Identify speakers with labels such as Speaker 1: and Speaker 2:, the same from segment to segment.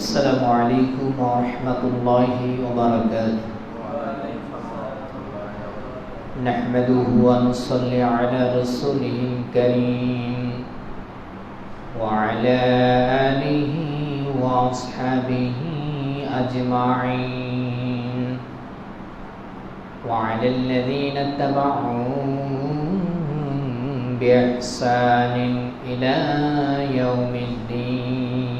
Speaker 1: السلام عليكم ورحمة الله وبركاته. نحمده ونصلي على رسوله الكريم وعلى آله وأصحابه أجمعين. وعلى الذين اتبعوهم بإحسان إلى يوم الدين.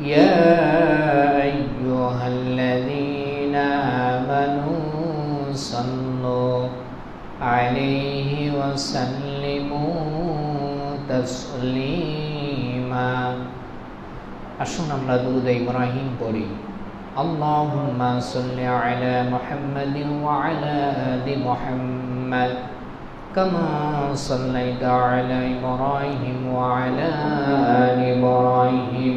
Speaker 1: يا أيها الذين آمنوا صلوا عليه وسلموا تسليما আসুন আমরা দুরুদ ইব্রাহিম পড়ি اللهم صل على محمد وعلى آل محمد كما صليت على إبراهيم وعلى آل إبراهيم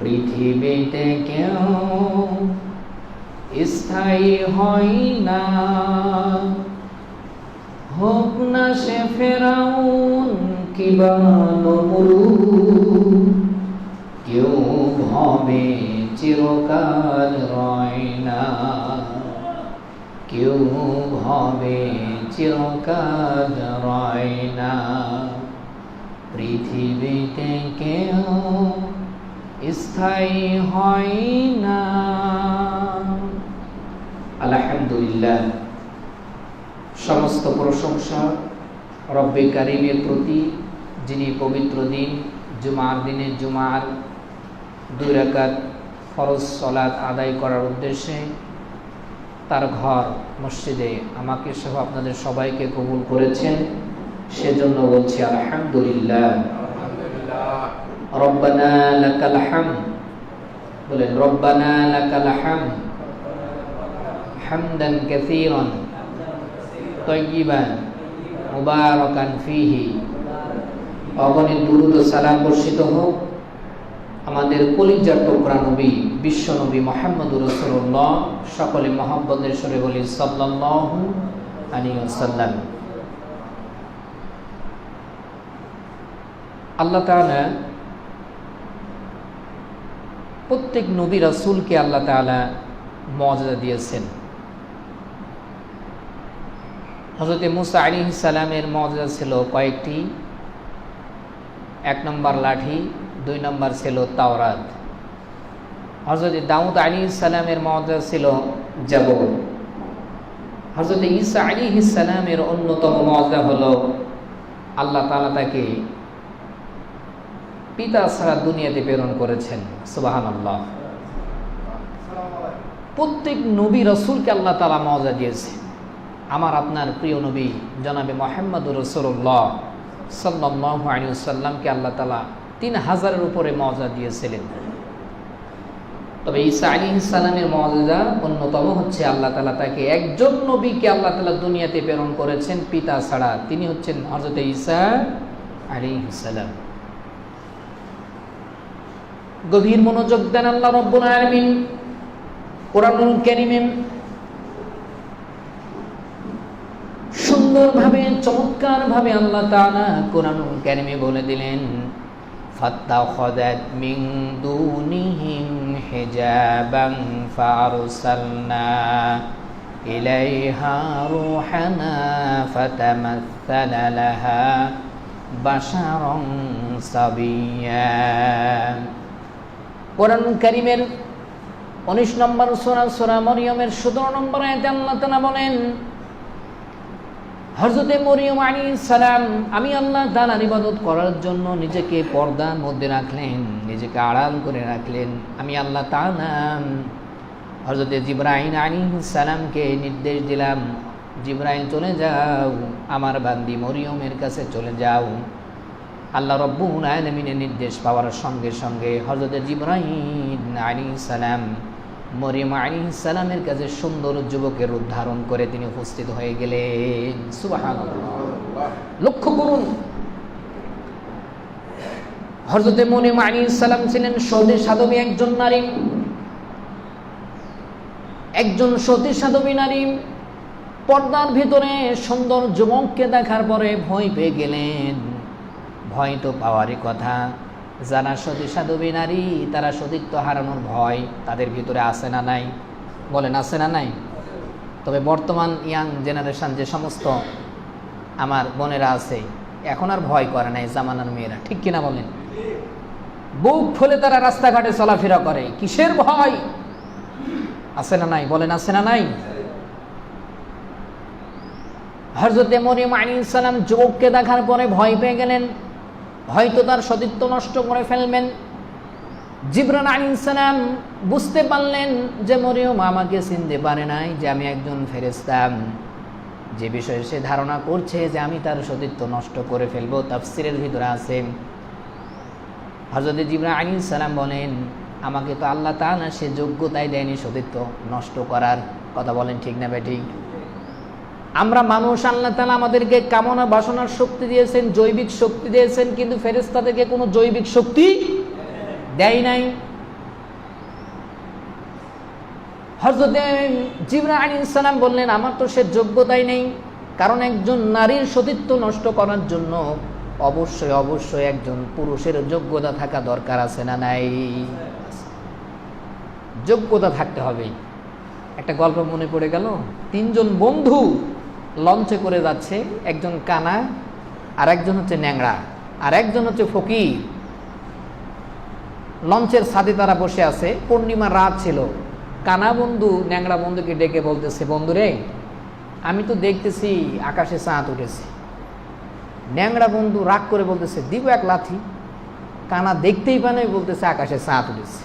Speaker 1: পৃথিবীতে কেউ স্থায়ী হয় না। হোক না সে ফেরাউন কিবা নমরুদ কেউ ভবে চিরকাল রয় না। কেউ ভবে চিরকাল রয় না। পৃথিবীতে কেউ স্থায়ী হয় না। আলহামদুলিল্লাহ, সমস্ত প্রশংসা রব্বে কারিমের প্রতি, যিনি পবিত্র দিন, জুমার দিনে জুমার দুই রাকাত ফরজ সলাদ আদায় করার উদ্দেশ্যে তার ঘর, মসজিদে আমাকে সহ আপনাদের সবাইকে কবুল করেছেন। সেজন্য বলছি আলহামদুলিল্লাহ। রব্বানা লাকাল হামদ বলেন, রব্বানা লাকাল হামদ হামদান কাসীরান তয়্যিবান মুবারাকান ফিহি। অগণিত দুরুদ ও সালাম বর্ষিত হোক। আমাদের কলিজার টুকরা নবী, বিশ্ব নবী মোহাম্মদ রসুল্লাহ সকলে মোহাম্মদের সরে বলি সাল্লাহ আলী সাল্লাম আল্লাহ তাআলা প্রত্যেক নবী রাসূলকে আল্লাহ তাআলা মর্যাদা দিয়েছেন। হজরত মুসা আলী মর্যাদা ছিল কয়েকটি। এক নম্বর লাঠি, দুই নম্বর ছিল তাওরাত। হজরত দাউদ আলী সালামের মর্যাদা ছিল জবর। হজরত ঈসা আলী অন্যতম মর্যাদা হলো আল্লাহ তালা তাকে পিতা ছাড়া দুনিয়াতে প্রেরণ করেছেন সুবাহান আল্লাহ প্রত্যেক নবী রসুলকে আল্লাহ তালা মজা দিয়েছে আমার আপনার প্রিয় নবী জনাবে মোহাম্মদ রসুল্লাহ সাল্লাহ আলিউসাল্লামকে আল্লাহ তালা তিন হাজারের উপরে মজা দিয়েছিলেন। তবে ঈসা আলী ইসালামের মজা অন্যতম হচ্ছে আল্লাহ তালা তাকে একজন নবীকে আল্লাহ তালা দুনিয়াতে প্রেরণ করেছেন, পিতা ছাড়া। তিনি হচ্ছেন হজরত ঈসা আলী ইসালাম গভীর মনোযোগ দেন আল্লাহ রব্বুল আলমিন কোরআনুল কারিমে সুন্দরভাবে চমৎকারভাবে আল্লাহ তাআলা কোরআনুল কারিমে বলে দিলেন فاتخذت من دونهم حجابا فأرسلنا إليها روحنا فتمثل لها بشرا سويا কোরআন কারিমের উনিশ নম্বর সোরা সোরা মরিয়মের সতেরো নম্বর আয়তে আল্লাহ তালা বলেন হজরতে মরিয়ম আলী সালাম, আমি আল্লাহ তালার ইবাদত করার জন্য নিজেকে পর্দার মধ্যে রাখলেন, নিজেকে আড়াল করে রাখলেন। আমি আল্লাহ তালাম হজরতে জিব্রাহিম আলী সালামকে নির্দেশ দিলাম জিব্রাহিম চলে যাও, আমার বান্দি মরিয়মের কাছে চলে যাও। আল্লাহ রব্বুল আলমিনের নির্দেশ পাওয়ার সঙ্গে সঙ্গে হজরত জিব্রাহিম আলী সালাম, মরিয়ম আলী সালামের কাছে সুন্দর যুবকের উদ্ধারণ করে তিনি উপস্থিত হয়ে গেলেন। সুবহানাল্লাহ। লক্ষ্য করুন হজরতে মরিয়ম আলী সালাম ছিলেন সৌদি সাধবী একজন নারী। একজন সতী সাধবী নারী পর্দার ভিতরে সুন্দর যুবককে দেখার পরে ভয় পেয়ে গেলেন। ভয় তো পাওয়ারই কথা। যারা সতী সাধবী নারী তারা সতীত্ব হারানোর ভয় তাদের ভিতরে আছে না নাই? বলেন, আছে না নাই? তবে বর্তমান ইয়াং জেনারেশন যে সমস্ত আমার বোনেরা আছে, এখন আর ভয় করে নাই জামানার মেয়েরা। ঠিক কিনা বলেন? বুক ফুলে তারা রাস্তাঘাটে চলাফেরা করে। কিসের ভয়? আছে না নাই? বলেন, আছে না নাই? হজরতে মরিয়ম আলী সালাম যুবককে দেখার পরে ভয় পেয়ে গেলেন। হয়তো তার সতীত্ব নষ্ট করে ফেলবেন। জিবরান আলী সালাম বুঝতে পারলেন যে মরিয়ম আমাকে চিনতে পারে নাই, যে আমি একজন ফেরেস্তাম যে বিষয়ে সে ধারণা করছে যে আমি তার সতীত্ব নষ্ট করে ফেলব, তাফসিরের ভিতরে আছে। হজরত জিবরা আলী সালাম বলেন, আমাকে তো আল্লাহ তা না সে যোগ্যতাই দেয়নি সতীত্ব নষ্ট করার। কথা বলেন ঠিক না বে ঠিক? আমরা মানুষ, আল্লাহ তালা আমাদেরকে কামনা বাসনার শক্তি দিয়েছেন, জৈবিক শক্তি দিয়েছেন, কিন্তু ফেরেস্তাদেরকে কোনো জৈবিক শক্তি দেয় নাই। হজরতে জিবরা আলী সালাম বললেন, আমার তো সে যোগ্যতাই নেই, কারণ একজন নারীর সতীত্ব নষ্ট করার জন্য অবশ্যই অবশ্যই একজন পুরুষের যোগ্যতা থাকা দরকার আছে না নাই? যোগ্যতা থাকতে হবে। একটা গল্প মনে পড়ে গেল, তিনজন বন্ধু লঞ্চে করে যাচ্ছে একজন কানা আর একজন হচ্ছে ন্যাংরা আর একজন হচ্ছে ফকির। লঞ্চের ছাদে তারা বসে আছে। পূর্ণিমা রাত ছিল। কানা বন্ধু ন্যাংরা বন্ধুকে ডেকে বলতেছে বন্ধুরে আমি তো দেখতেছি আকাশে চাঁদ উঠেছে। ন্যাংরা বন্ধু রাগ করে বলতেছে, দিব এক লাথি। কানা দেখতেই পানে বলতেছে, আকাশে চাঁদ উঠেছে।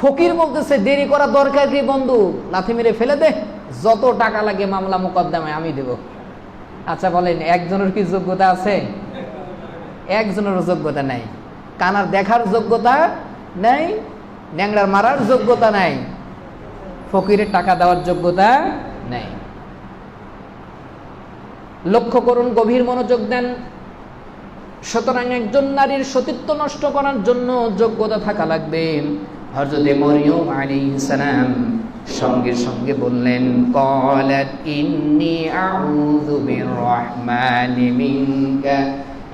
Speaker 1: ফকির বলতেছে, দেরি করা দরকার কি বন্ধু? লাথি মেরে ফেলে দে। যত টাকা লাগে মামলা মোকদ্দমায়, আমি দেব। আচ্ছা বলেন, একজনের কি যোগ্যতা আছে? একজনেরও যোগ্যতা নাই। কানার দেখার যোগ্যতা নেই, ন্যাংরার মারার যোগ্যতা নাই, ফকিরের টাকা দেওয়ার যোগ্যতা নেই। লক্ষ্য করুন, গভীর মনোযোগ দেন। সুতরাং একজন নারীর সতীত্ব নষ্ট করার জন্য যোগ্যতা থাকা লাগবে। হজরতে মরিয়ম আলী সালাম সঙ্গে সঙ্গে বললেন, কলাত ইন্নি আউযু বিররহমানি মিনকা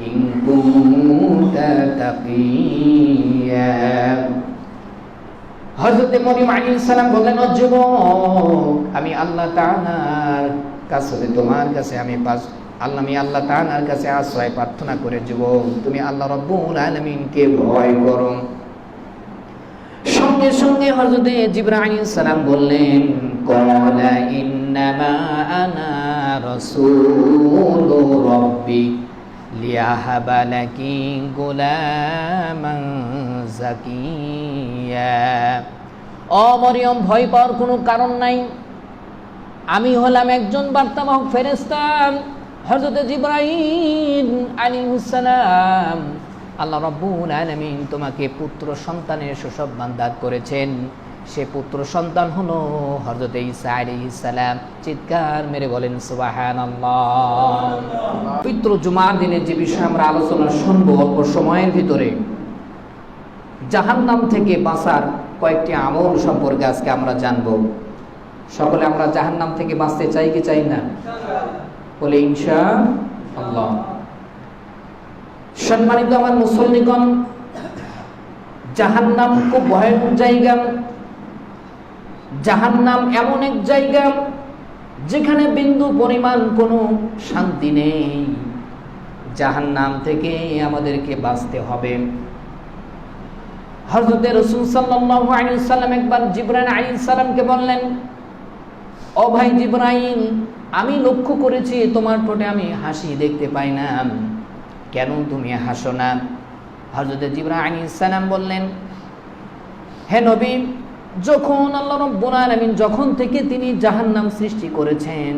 Speaker 1: ইন কুনতা তাকিয়া। হযরতে মরিয়ম আলাইহিস সালাম বললেন, ও আমি আল্লাহ তাআলার কাছে, তোমার কাছে আমি পাস, আল্লাহ, আমি আল্লাহ তাআলার কাছে আশ্রয় প্রার্থনা করে, যুবক, তুমি আল্লাহ রব্বুল আলামিনকে ভয় করো। সঙ্গে সঙ্গে হযরতে জিবরাইল সালাম বললেন, কলা ইন্নামা আনা রাসূলু রাব্বি লিয়াহাবা লাকি গুলামান জাকিয়া ও মরিয়ম, ভয় পাওয়ার কোনো কারণ নাই। আমি হলাম একজন বার্তাবাহক ফেরেস্তা হজরত জিব্রাহিম আলিমুসালাম আল্লাহ রব্বুল আলমিন তোমাকে পুত্র সন্তানের সুসম্মান দান করেছেন। সে পুত্র সন্তান হলো হজরত ইসা আলিসালাম চিৎকার মেরে বলেন সুবাহান পবিত্র জুমার দিনের যে বিষয়ে আমরা আলোচনা শুনব অল্প সময়ের ভিতরে, জাহান্নাম থেকে বাঁচার কয়েকটি আমল সম্পর্কে আজকে আমরা জানব। সকলে আমরা জাহান্নাম থেকে বাঁচতে চাই কি চাই না? বলে ইনশা আল্লাহ সম্মানিত আমার মুসল্লিগণ, জাহান্নাম খুব ভয়ানক জায়গা। জাহান্নাম এমন এক জায়গা যেখানে বিন্দু পরিমাণ কোনো শান্তি নেই। জাহান্নাম থেকে আমাদেরকে বাঁচতে হবে। হজরতে রসুল সাল্লাল্লাহু আলাইহি সাল্লাম একবার জিব্রাইল আলাইহিস সালামকে বললেন, ও ভাই জিব্রাইল, আমি লক্ষ্য করেছি, তোমার ঠোঁটে আমি হাসি দেখতে পাই না। কেন তুমি হাসো না? হজরতে জিব্রাইল আলাইহিস সালাম বললেন, হে নবী, যখন আল্লাহ রব্বুল আলমিন যখন থেকে তিনি জাহান্নাম সৃষ্টি করেছেন,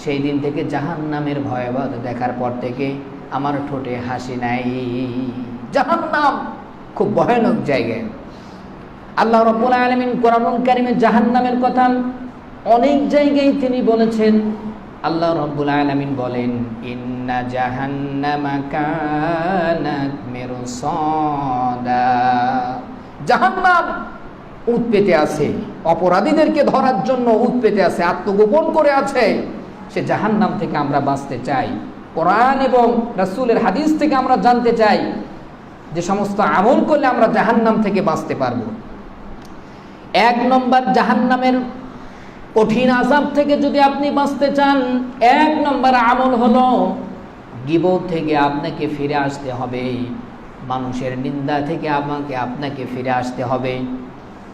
Speaker 1: সেই দিন থেকে জাহান্নামের ভয়াবহ দেখার পর থেকে আমার ঠোঁটে হাসি নাই। জাহান্নাম খুব ভয়ানক জায়গায়। আল্লাহ রব্বুল আলামিন কোরআনুল কারিমে জাহান্নামের কথা অনেক জায়গায় তিনি বলেছেন আল্লাহ রব্বুল আলামিন বলেন, ইন্না জাহান্নামা কানাত মিরসাদা। জাহান্নাম উত পেতে আছে, অপরাধীদেরকে ধরার জন্য উত পেতে আছে, আত্মগোপন করে আছে। সে জাহান্নাম থেকে আমরা বাঁচতে চাই। কোরআন এবং রাসূলের হাদিস থেকে আমরা জানতে চাই যে সমস্ত আমল করলে আমরা জাহান্নাম থেকে বাঁচতে পারব। এক নম্বর জাহান্নামের কঠিন আজাব থেকে যদি আপনি বাঁচতে চান, এক নম্বর আমল হলো গিবত থেকে আপনাকে ফিরে আসতে হবে। মানুষের নিন্দা থেকে আমাকে আপনাকে ফিরে আসতে হবে।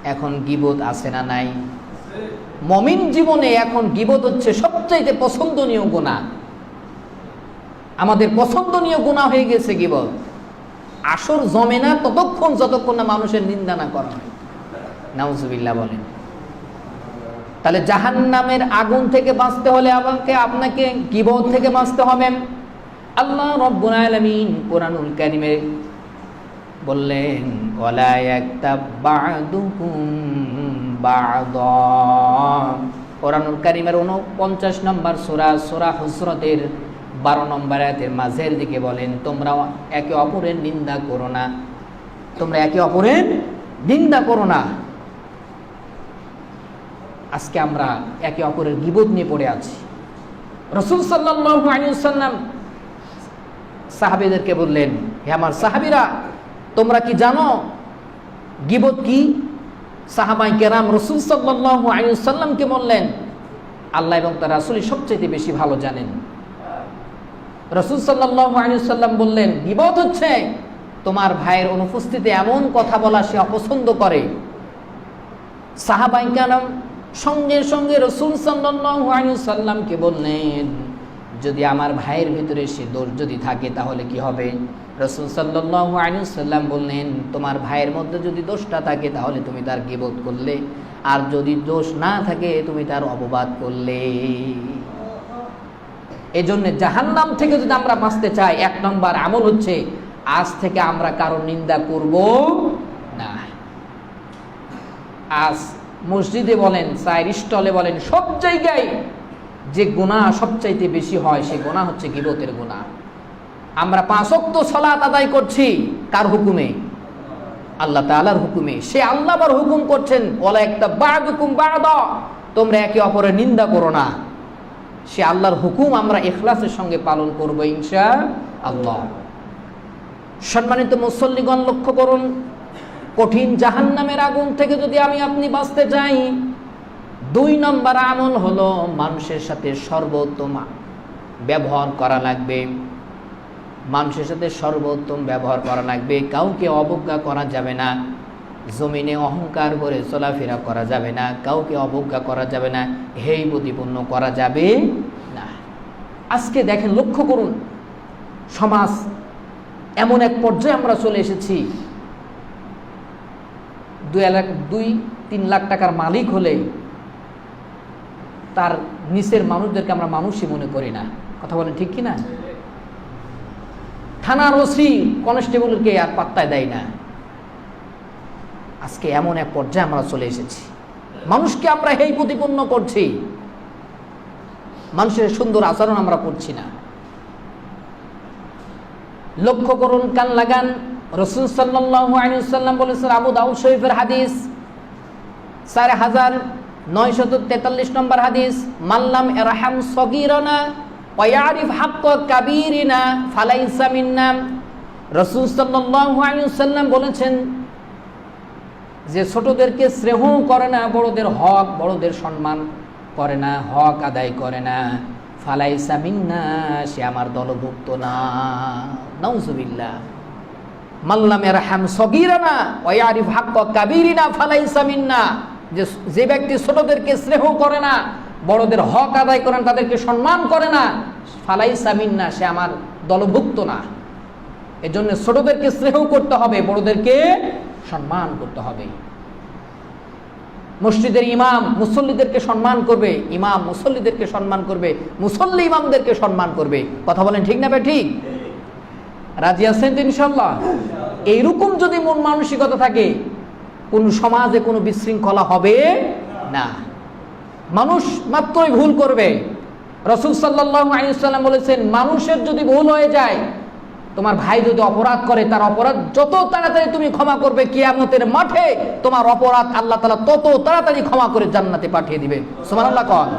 Speaker 1: এখন গিবত আছে না নাই? মমিন জীবনে এখন গিবত হচ্ছে সবচাইতে পছন্দনীয় গুণা। আমাদের পছন্দনীয় গুণা হয়ে গেছে গিবত। আসর জমে না, ততক্ষণ যতক্ষণ না মানুষের নিন্দা না করা হয়। নাউজুবিল্লাহ বলেন। তাহলে জাহান নামের আগুন থেকে বাঁচতে হলে আমাকে আপনাকে গিবত থেকে বাঁচতে হবে। আল্লাহ রব্বুল আলামিন কোরআনুল কারিমে বললেন, ওয়ালা ইয়াকতাব বা'দুকুম বা'দা। কোরআনুল কারিমের 49 নম্বর সূরা সূরা হুজরাতের বারো নম্বর আয়াতের মাঝের দিকে বলেন তোমরা একে অপরের নিন্দা করো না। তোমরা একে অপরের নিন্দা করো না। আজকে আমরা একে অপরের গিবোধ নিয়ে পড়ে আছি। রসুল সাল্লাল্লাহু আলাইহি ওয়াসাল্লাম বললেন, হে আমার সাহাবীরা, তোমরা কি জানো গিবত কি? সাহাবাই কেরাম রসুল সাল্লাল্লাহু আলাইহি ওয়াসাল্লামকে বললেন, আল্লাহ এবং তার রাসূলই সবচেয়ে বেশি ভালো জানেন। রসুল সাল্লাল্লাহু আলাইহি বললেন, গিবত হচ্ছে তোমার ভাইয়ের অনুপস্থিতিতে এমন কথা বলা সে অপছন্দ করে। সাহাবাই কেরাম সঙ্গে সঙ্গে রসুল সাল্লামকে বললেন, যদি আমার ভাইয়ের ভিতরে সে দোষ যদি থাকে, তাহলে কি হবে? রসুল সাল্লাল্লাহু আলাইহি সাল্লাম বললেন, তোমার ভাইয়ের মধ্যে যদি দোষটা থাকে, তাহলে তুমি তার গিবত করলে। আর যদি দোষ না থাকে, তুমি তার অপবাদ করলে। এই জন্য জাহান্নাম থেকে যদি আমরা বাঁচতে চাই, এক নম্বর আমল হচ্ছে, আজ থেকে আমরা কারও নিন্দা করব না। আজ মসজিদে বলেন, চায়ের স্টলে বলেন, সব জায়গায় যে গুণা সবচাইতে বেশি হয়, সে গোনা হচ্ছে গিবতের গুণা আমরা পাঁচক্ত সলাত আদায় করছি, কার হুকুমে? আল্লাহ তালার হুকুমে। সে আল্লাহ আবার হুকুম করছেন ওলা একটা বাদ হুকুম বাদ তোমরা একে অপরের নিন্দা করো না। সে আল্লাহর হুকুম আমরা এখলাসের সঙ্গে পালন করব ইনশা আল্লাহ সম্মানিত মুসল্লিগণ, লক্ষ্য করুন কঠিন জাহান্নামের আগুন থেকে যদি আমি আপনি বাঁচতে চাই, দুই নম্বর আমল হলো মানুষের সাথে সর্বোত্তম ব্যবহার করা লাগবে। মানুষের সাথে সর্বোত্তম ব্যবহার করা লাগবে। কাউকে অবজ্ঞা করা যাবে না। জমিনে অহংকার করে চলাফেরা করা যাবে না। কাউকে অবজ্ঞা করা যাবে না। হেই প্রতিপন্ন করা যাবে না। আজকে দেখেন, লক্ষ্য করুন, সমাজ এমন এক পর্যায়ে আমরা চলে এসেছি। দুই লাখ, দুই, তিন লাখ টাকার মালিক হলে তার নিচের মানুষদেরকে আমরা মানুষই মনে করি না। কথা বলেন ঠিক কি না থানার ওসি কনস্টেবলকে আর পাত্তায় দেয় না। আজকে এমন এক পর্যায়ে আমরা চলে এসেছি। মানুষকে আমরা হেই প্রতিপন্ন করছি। মানুষের সুন্দর আচরণ আমরা করছি না। লক্ষ্য করুন, কান লাগান রসুল সাল্লাল্লাহু আলাইহি সাল্লাম বলেছেন, আবু দাউদ শরীফের হাদিস, চার হাজার নয়শত তেতাল্লিশ নম্বর হাদিস মাল্লাম এরহাম সগিরনা ওয়ারিফ হাক্ক কাবিরিনা ফালাইসা মিন্না। রসুল সাল্লাল্লাহু আলাইহি সাল্লাম বলেছেন, যে ছোটদেরকে স্নেহ করে না, বড়দের হক, বড়দের সম্মান করে না, হক আদায় করে না। ফালাইসা মিন্না, সে আমার দলভুক্ত না। নাউজুবিল্লাহ। মাল্লামের হাম সগিরানা ওয়ারিফ হাক্ক কাবিরিনা ফালাইসা মিন্না। যে যে ব্যক্তি ছোটদেরকে স্নেহ করে না, বড়দের হক আদায় করে না, তাদেরকে সম্মান করে না, ফালাইসা মিন্না, সে আমার দলভুক্ত না। এজন্য ছোটদেরকে স্নেহ করতে হবে, বড়দেরকে সম্মান করতে হবে। মসজিদের ইমাম মুসল্লিদেরকে সম্মান করবে, ইমাম মুসল্লিদেরকে সম্মান করবে, মুসল্লি ইমামদেরকে সম্মান করবে। কথা বলেন ঠিক না বে ঠিক? রাজি আছেন তো ইনশাল্লাহ এইরকম যদি মন মানসিকতা থাকে, কোন সমাজে কোনো বিশৃঙ্খলা হবে না। মানুষ মাত্রই ভুল করবে। রসুল আলিয়াল্লাম বলেছেন, মানুষের যদি ভুল হয়ে যায়, তোমার ভাই যদি অপরাধ করে, তার অপরাধ যত তাড়াতাড়ি তুমি ক্ষমা করবে, কিয়ামতের মাঠে তোমার অপরাধ আল্লাহ তালা তত তাড়াতাড়ি ক্ষমা করে জান্নাতে পাঠিয়ে দিবে। সুমান আল্লাহ কন।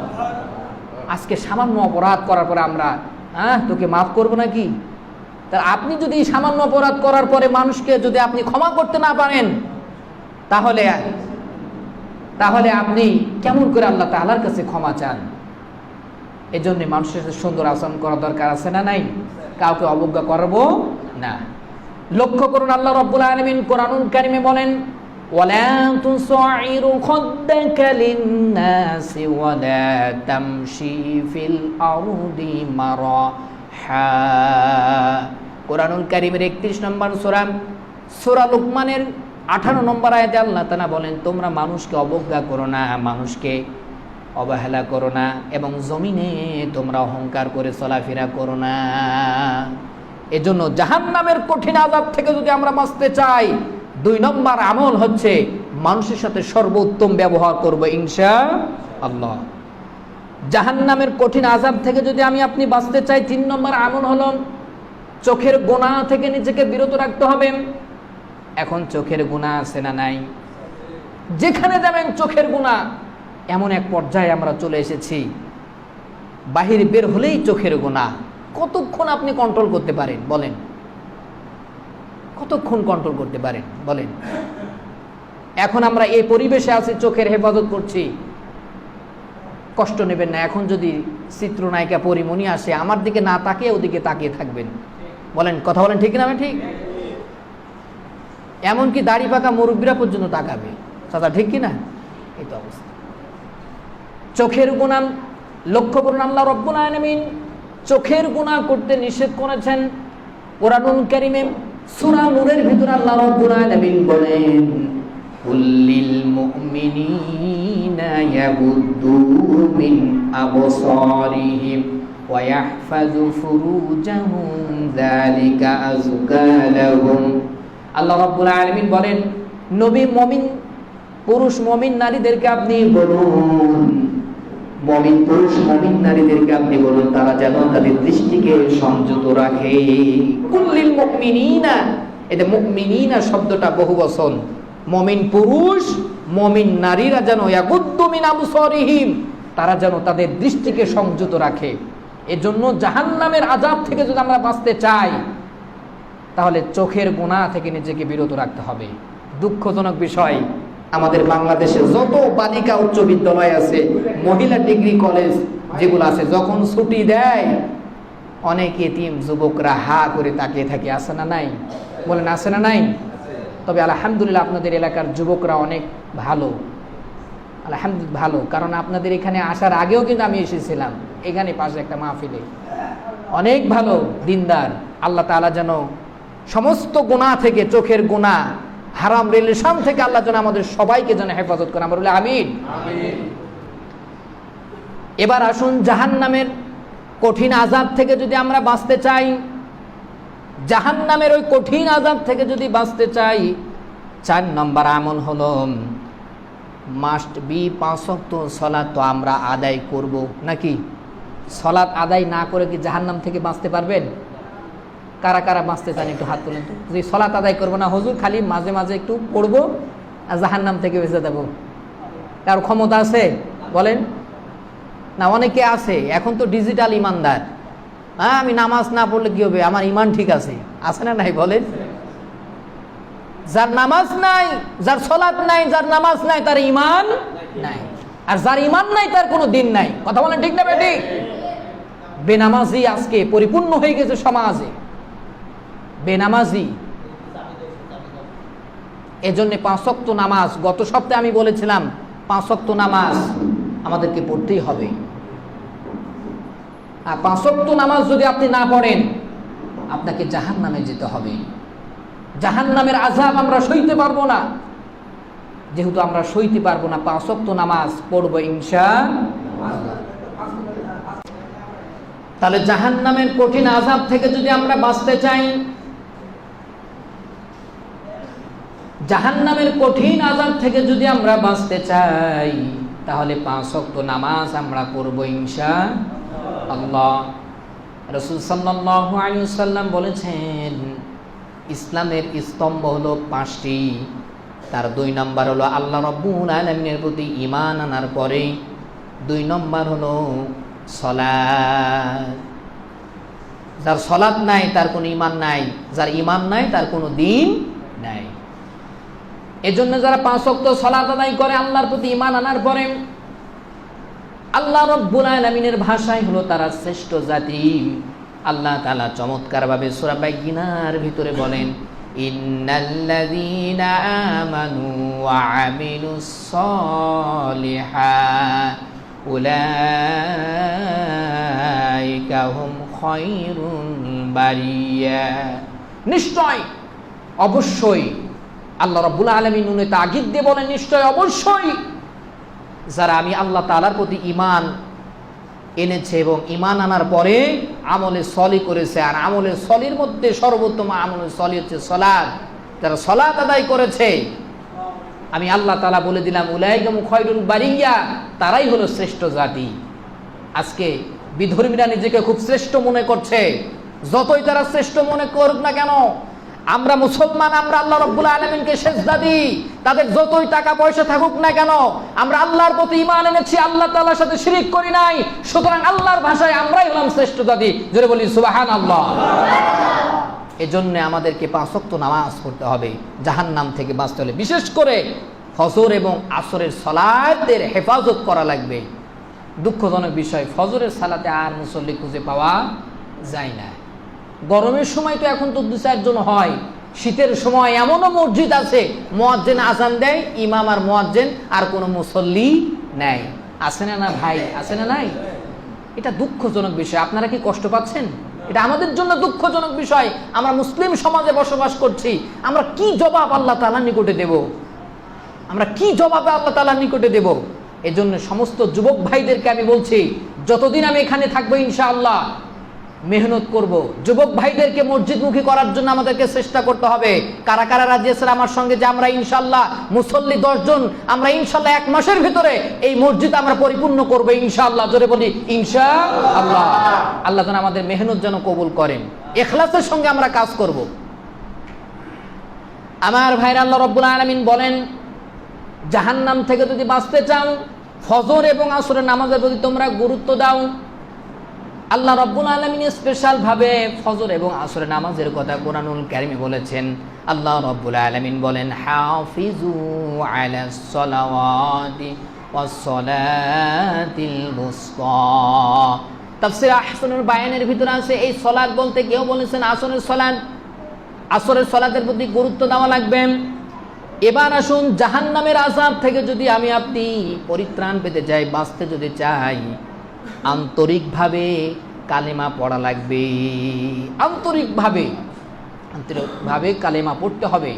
Speaker 1: আজকে সামান্য অপরাধ করার পরে আমরা হ্যাঁ তোকে মাফ করব নাকি? তা আপনি যদি সামান্য অপরাধ করার পরে মানুষকে যদি আপনি ক্ষমা করতে না পারেন তাহলে তাহলে আপনি কেমন করে আল্লাহ তাআলার কাছে ক্ষমা চান এই জন্য মানুষের সাথে সুন্দর আচরণ করা দরকার আছে না নাই কাউকে অবজ্ঞা করবো না লক্ষ্য করুন আল্লাহ রব্বুল আলমিন কোরআনুল কারিমে বলেন ولا تصعر خدك للناس ولا تمشي في الأرض কোরআনুল কারিমের একত্রিশ নম্বর সোরাম সোরা লুকমানের আঠারো নম্বর আয়াতে আল্লাহ তানা বলেন, তোমরা মানুষকে অবজ্ঞা করো না, মানুষকে অবহেলা করো না এবং জমিনে তোমরা অহংকার করে চলাফেরা করো না। এজন্য জাহান নামের কঠিন আজাব থেকে যদি আমরা বাঁচতে চাই, দুই নম্বর আমল হচ্ছে মানুষের সাথে সর্বোত্তম ব্যবহার করব ইনশা আল্লাহ। জাহান নামের কঠিন আজাব থেকে যদি আমি আপনি বাঁচতে চাই, তিন নম্বর আমল হলো চোখের গোনা থেকে নিজেকে বিরত রাখতে হবে। এখন চোখের গুণা আছে না নাই? যেখানে যাবেন চোখের গুণা এমন এক পর্যায়ে আমরা চলে এসেছি। বাহির বের হলেই চোখের গোনা কতক্ষণ আপনি কন্ট্রোল করতে পারেন? বলেন। কতক্ষণ কন্ট্রোল করতে পারেন? বলেন। এখন আমরা এই পরিবেশে আছি, চোখের হেফাজত করছি। কষ্ট নেবেন না। এখন যদি চিত্রনায়িকা পরিমণি আসে, আমার দিকে না তাকিয়ে ওদিকে তাকিয়ে থাকবেন। বলেন, কথা বলেন ঠিক না ঠিক? এমনকি দাড়ি পাকা মুরব্বীরা পর্যন্ত তাকাবে। চাচা, ঠিক কি না এই তো অবস্থা। চোখের গুণাম, লক্ষ্য করুন, আল্লাহ রব্বুল চোখের গুণা করতে নিষেধ করেছেন। কোরআনুল কারিমে সুরা নূরের ভিতরে আল্লাহ রব্বুল বলেন কুল্লিল মুমিনিনা মিন বলেন, নবী মুমিন, পুরুষ মুমিন নারীদেরকে আপনি বলুন। মমিন, পুরুষ মমিন নারীদেরকে আপনি বলুন, তারা যেন তাদের দৃষ্টিকে সংযত রাখে। কুল্লিল মুমিনিনা এতে মুমিনিনা শব্দটা বহু বচন মমিন পুরুষ, মমিন নারীরা যেন ইয়াগুদ্দু মিন তারা যেন তাদের দৃষ্টিকে সংযত রাখে। এজন্য জাহান্নামের আজাব থেকে যদি আমরা বাঁচতে চাই, তাহলে চোখের গোনা থেকে নিজেকে বিরত রাখতে হবে। দুঃখজনক বিষয়, আমাদের বাংলাদেশে যত বালিকা উচ্চ বিদ্যালয় আছে, মহিলা ডিগ্রি কলেজ যেগুলো আছে, যখন ছুটি দেয়, অনেক এতিম যুবকরা হা করে তাকিয়ে থাকে আসে না নাই? বলেন আসে না নাই? তবে আলহামদুলিল্লাহ আপনাদের এলাকার যুবকরা অনেক ভালো। আলহামদুলিল্লাহ ভালো কারণ আপনাদের এখানে আসার আগেও কিন্তু আমি এসেছিলাম। এখানে পাশে একটা মাহফিলে। অনেক ভালো দিনদার। আল্লাহ তাআলা যেন সমস্ত গোনা থেকে চোখের গোনা হারাম রিলেশন থেকে আল্লাহ যেন আমাদের সবাইকে যেন হেফাজত করে। আমরা বলি আমিন। এবার আসুন জাহান নামের কঠিন আজাদ থেকে যদি আমরা বাঁচতে চাই জাহান নামের ওই কঠিন আজাব থেকে যদি বাঁচতে চাই, চার নম্বর আমল হলো মাস্ট বি পাঁচক্ত সলাৎ তো আমরা আদায় করব নাকি? সলাৎ আদায় না করে কি জাহান্নাম থেকে বাঁচতে পারবেন? কারা কারা বাঁচতে চান একটু হাত তুলেন তো। যে সলাৎ আদায় করব না, হজুর খালি মাঝে মাঝে একটু পড়ব আর জাহান্নাম থেকে বেঁচে দেবো কার ক্ষমতা আছে? বলেন? না, অনেকে আছে, এখন তো ডিজিটাল ইমানদার। হ্যাঁ আমি নামাজ না পড়লে কি হবে? আমার ইমান ঠিক আছে। আছে না নাই বলেন? যার নামাজ নাই, যার সলাৎ নাই, যার নামাজ নাই, তার ইমান নাই। আর যার ইমান নাই, তার কোনো দিন নাই। কথা বলেন ঠিক না বেটি বেনামাজি আজকে পরিপূর্ণ হয়ে গেছে সমাজে। বেনামাজি। এজন্য পাঁচক্ত নামাজ, গত সপ্তাহে আমি বলেছিলাম পাঁচক্ত নামাজ আমাদেরকে পড়তেই হবে। আর পাঁচক্ত নামাজ যদি আপনি না পড়েন, আপনাকে জাহান নামে যেতে হবে। জাহান নামের আজাব আমরা সইতে পারব না। যেহেতু আমরা সইতে পারব না, পাঁচক্ত নামাজ পড়ব ইনশা তাহলে জাহান নামের কঠিন আজাব থেকে যদি আমরা বাঁচতে চাই জাহান নামের কঠিন আজাব থেকে যদি আমরা বাঁচতে চাই, তাহলে পাঁচ অক্ত নামাজ আমরা পড়ব ইনশা আল্লাহ রসুল সাল্লাহ বলেছেন, ইসলামের স্তম্ভ হলো পাঁচটি। তার দুই নম্বর হলো আল্লাহ রব্বুল আলমিনের প্রতি ইমান আনার পরে। দুই নম্বর হলো সলাদ যার সলাদ নাই, তার কোনো ইমান নাই। যার ইমান নাই, তার কোনো দিন নাই। এজন্য যারা পাঁচ অক্ত সলাত আদায় করে, আল্লাহর প্রতি ইমান আনার পরে আল্লাহ রব্বুল আলমিনের ভাষায় হলো তারা শ্রেষ্ঠ জাতি। আল্লাহ তালা চমৎকার ভাবে সুরাবাই গিনার ভিতরে বলেন, ইন্নাল্লাযীনা আমানু ওয়া আমিলুস সলিহাত, উলাইকা হুম খায়রুল বারিয়া। নিশ্চয়, অবশ্যই। আল্লাহ রব্বুল আলমিন উনি তাগিদ দিয়ে বলেন, নিশ্চয়, অবশ্যই। যারা আমি আল্লাহ তালার প্রতি ইমান এনেছে এবং ইমান আনার পরে আমলে সলি করেছে, আর আমলে সলির মধ্যে সর্বোত্তম আমলে সলি হচ্ছে সলাদ। যারা সলাদ আদায় করেছে, আমি আল্লাহ তালা বলে দিলাম উলাইগম খয়রুল বারিয়া, তারাই হলো শ্রেষ্ঠ জাতি। আজকে বিধর্মীরা নিজেকে খুব শ্রেষ্ঠ মনে করছে। যতই তারা শ্রেষ্ঠ মনে করুক না কেন আমরা মুসলমান, আমরা আল্লাহ রব্বুল আলমিনকে সেজদা দিই। তাদের যতই টাকা পয়সা থাকুক না কেন, আমরা আল্লাহর প্রতি ইমান এনেছি, আল্লাহ তাআলার সাথে শিরিক করি নাই। সুতরাং আল্লাহর ভাষায় আমরাই হলাম শ্রেষ্ঠ জাতি। জোরে বলি সুবাহান আল্লাহ এজন্য আমাদেরকে পাঁচক্ত নামাজ পড়তে হবে জাহান নাম থেকে বাঁচতে হলে। বিশেষ করে ফজর এবং আসরের সলাতের হেফাজত করা লাগবে। দুঃখজনক বিষয়, ফজরের সালাতে আর মুসল্লি খুঁজে পাওয়া যায় না। গরমের সময় তো এখন তো দু চারজন হয়। শীতের সময় এমনও মসজিদ আছে, মোয়াজ্জেন আজান দেয়, ইমাম আর মোয়াজ্জেন, আর কোনো মুসল্লি নেয় আছে না না ভাই? আছে না নাই? এটা দুঃখজনক বিষয়। আপনারা কি কষ্ট পাচ্ছেন? এটা আমাদের জন্য দুঃখজনক বিষয়। আমরা মুসলিম সমাজে বসবাস করছি। আমরা কি জবাব আল্লাহ তালার নিকটে দেব? আমরা কি জবাব আল্লাহ তালার নিকটে দেব? এজন্য সমস্ত যুবক ভাইদেরকে আমি বলছি, যতদিন আমি এখানে থাকব ইনশাআল্লাহ মেহনত করব। যুবক ভাইদেরকে মসজিদমুখী করার জন্য আমাদেরকে চেষ্টা করতে হবে। কারা কারা রাজি আছেন আমার সঙ্গে? যে আমরা ইনশাল্লাহ মুসল্লি দশজন, আমরা ইনশাল্লাহ এক মাসের ভিতরে এই মসজিদ আমরা পরিপূর্ণ করব ইনশাআল্লাহ জোরে বলি ইনশা আল্লাহ আল্লাহ যেন আমাদের মেহনত যেন কবুল করেন। এখলাসের সঙ্গে আমরা কাজ করব। আমার ভাইরা আল্লাহ রব্বুল আলমিন বলেন, জাহান্নাম থেকে যদি বাঁচতে চাও, ফজর এবং আসরের নামাজের প্রতি তোমরা গুরুত্ব দাও। আল্লাহ রব্বুল আলমিন স্পেশাল ভাবে ফজর এবং আসরের নামাজের কথা কোরআনুল কারিমে বলেছেন। আল্লাহ রব্বুল আলমিন বলেন, হাফিজু আলা সলাওয়াতি ওয়াসসালাতিল বুসতা তাফসীর আহসানুল বায়ানের ভিতরে আছে, এই সলাত বলতে কেউ বলেছেন আসরের সলাত আসরের সলাতের প্রতি গুরুত্ব দেওয়া লাগবে। এবার আসুন জাহান নামের আজাব থেকে যদি আমি আপনি পরিত্রাণ পেতে চাই, বাঁচতে যদি চাই আন্তরিকভাবে কালেমা পড়া লাগবে। আন্তরিকভাবে আন্তরিকভাবে কালেমা পড়তে হবে।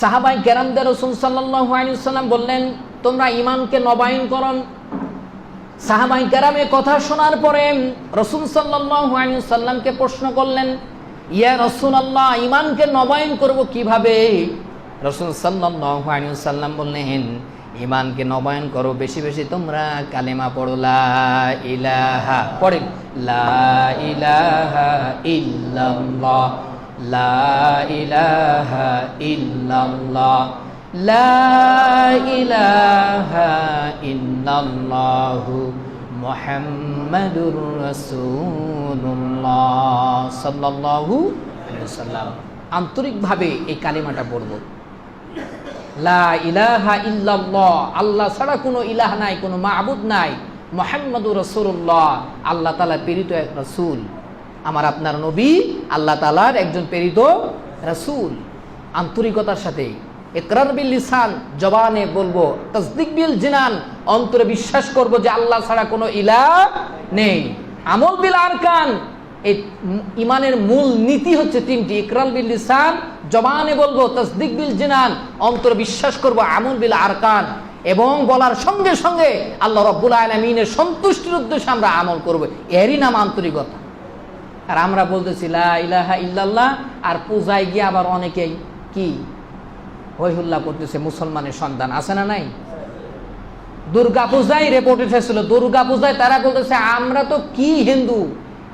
Speaker 1: সাহাবাই কেরামদের রসুল সাল্লাহ সাল্লাম বললেন, তোমরা ইমানকে নবায়ন করন সাহাবাই কেরামে কথা শোনার পরে রসুল সাল্লাহ সাল্লামকে প্রশ্ন করলেন, ইয়া রসুল আল্লাহ ইমানকে নবায়ন করব কীভাবে? রসুল সাল্লাহ সাল্লাম বললেন ইমানকে নবায়ন করো, বেশি বেশি তোমরা কালেমা পড়ো, লা ইলাহা পড়ে। লা ইলাহা লা ইলাহা লা ইলাহা আন্তরিকভাবে এই কালিমাটা পড়ব। লা ইলাহা ইল্লাল্লাহ, আল্লাহ ছাড়া কোনো ইলাহ নাই, কোনো মাহবুদ নাই। মোহাম্মদুর রসুল্লাহ আল্লাহ তালা প্রেরিত এক রসুল। আমার আপনার নবী আল্লাহ তালার একজন প্রেরিত রসুল। আন্তরিকতার সাথে একরার বিল লিসান, জবানে বলব, তসদিক বিল জিনান, অন্তরে বিশ্বাস করব যে আল্লাহ ছাড়া কোনো ইলা নেই। আমল বিল আরকান এই ইমানের মূল নীতি হচ্ছে তিনটি, ইকরাল বিল লিসান, জবানে বলব, তসদিক বিল জিনান, অন্তরে বিশ্বাস করব, আমল বিল আরকান, এবং বলার সঙ্গে সঙ্গে আল্লাহ রব্বুল আলমিনের সন্তুষ্টির উদ্দেশ্যে আমরা আমল করব। এরই নাম আন্তরিকতা। আর আমরা বলতেছি ইলাহা ইল্লাল্লাহ আর পূজায় গিয়ে আবার অনেকেই কি হইহুল্লাহ করতেছে, মুসলমানের সন্তান, আছে না নাই? দুর্গা পূজায় রেপোর্ট এসেছিল দুর্গা পূজায় তারা বলতেছে, আমরা তো কি হিন্দু?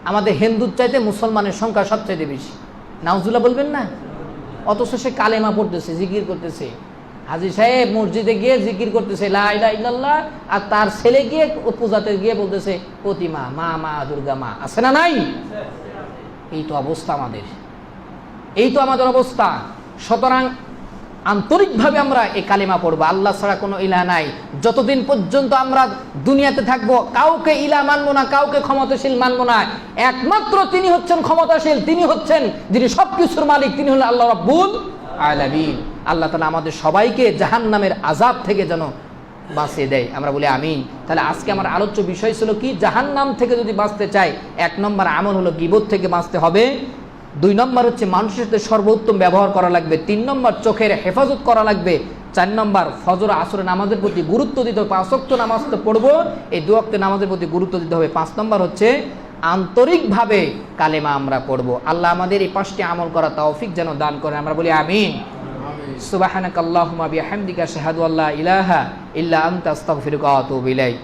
Speaker 1: আমাদের হিন্দুর চাইতে মুসলমানের সংখ্যা সবচাইতে বেশি। নাউজুল্লাহ বলবেন না? অথচ সে কালেমা পড়তেছে, জিকির করতেছে। হাজি সাহেব মসজিদে গিয়ে জিকির করতেছে, লা ইলাহা ইল্লাল্লাহ, আর তার ছেলে গিয়ে পূজাতে গিয়ে বলতেছে, প্রতিমা, মা মা, দুর্গা, মা। আছে না নাই? এই তো অবস্থা আমাদের। এই তো আমাদের অবস্থা। সুতরাং আন্তরিকভাবে আমরা এই কালিমা পড়ব। আল্লাহ ছাড়া কোনো ইলা নাই। যতদিন পর্যন্ত আমরা দুনিয়াতে থাকব, কাউকে ইলা মানবো না, কাউকে ক্ষমতাশীল মানবো না, একমাত্র তিনি হচ্ছেন ক্ষমতাশীল, তিনি হচ্ছেন যিনি সব কিছুর মালিক, তিনি হলেন আল্লাহ রব্বুল আলামিন। আল্লাহ তালা আমাদের সবাইকে জাহান নামের আজাব থেকে যেন বাঁচিয়ে দেয়। আমরা বলি আমিন। তাহলে আজকে আমার আলোচ্য বিষয় ছিল কি? জাহান নাম থেকে যদি বাঁচতে চাই, এক নম্বর আমল হলো গিবোধ থেকে বাঁচতে হবে। দুই নম্বর হচ্ছে মানুষের সাথে সর্বোত্তম ব্যবহার করা লাগবে। তিন নম্বর চোখের হেফাজত করা লাগবে। চার নম্বর ফজর আসরে নামাজের প্রতি গুরুত্ব দিতে হবে। পাঁচ অক্ত নামাজ তো পড়ব, এই দু অক্তে নামাজের প্রতি গুরুত্ব দিতে হবে। পাঁচ নম্বর হচ্ছে আন্তরিকভাবে কালেমা আমরা পড়ব। আল্লাহ আমাদের এই পাঁচটি আমল করা তৌফিক যেন দান করে আমরা বলি আমিন। সুবাহানাক বিহামদিকা শাহাদু আল্লা ইলাহা ইল্লা আনতা আস্তাগফিরুকা ওয়া আতুবু ইলাইক।